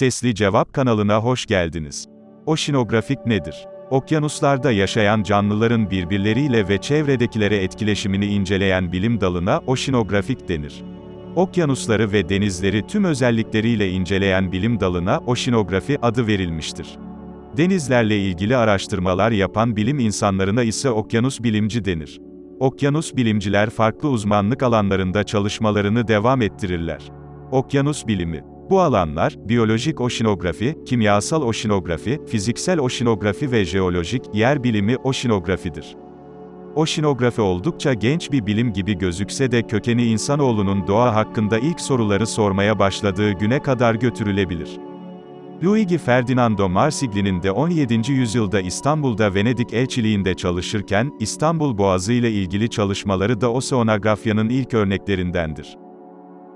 Sesli Cevap kanalına hoş geldiniz. Oşinografik nedir? Okyanuslarda yaşayan canlıların birbirleriyle ve çevredekilere etkileşimini inceleyen bilim dalına oşinografik denir. Okyanusları ve denizleri tüm özellikleriyle inceleyen bilim dalına oşinografi adı verilmiştir. Denizlerle ilgili araştırmalar yapan bilim insanlarına ise okyanus bilimci denir. Okyanus bilimciler farklı uzmanlık alanlarında çalışmalarını devam ettirirler. Okyanus bilimi bu alanlar, biyolojik oşinografi, kimyasal oşinografi, fiziksel oşinografi ve jeolojik, yer bilimi oşinografidir. Oşinografi oldukça genç bir bilim gibi gözükse de kökeni insanoğlunun doğa hakkında ilk soruları sormaya başladığı güne kadar götürülebilir. Luigi Ferdinando Marsigli'nin de 17. yüzyılda İstanbul'da Venedik elçiliğinde çalışırken, İstanbul Boğazı ile ilgili çalışmaları da oseanografyanın ilk örneklerindendir.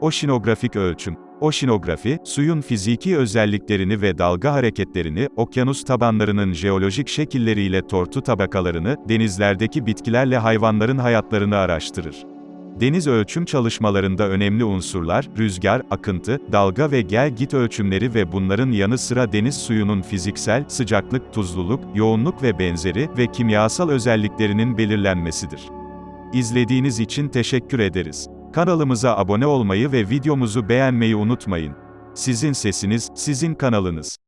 Oşinografik ölçüm Oşinografi, suyun fiziki özelliklerini ve dalga hareketlerini, okyanus tabanlarının jeolojik şekilleriyle tortu tabakalarını, denizlerdeki bitkilerle hayvanların hayatlarını araştırır. Deniz ölçüm çalışmalarında önemli unsurlar, rüzgar, akıntı, dalga ve gel-git ölçümleri ve bunların yanı sıra deniz suyunun fiziksel, sıcaklık, tuzluluk, yoğunluk ve benzeri ve kimyasal özelliklerinin belirlenmesidir. İzlediğiniz için teşekkür ederiz. Kanalımıza abone olmayı ve videomuzu beğenmeyi unutmayın. Sizin sesiniz, sizin kanalınız.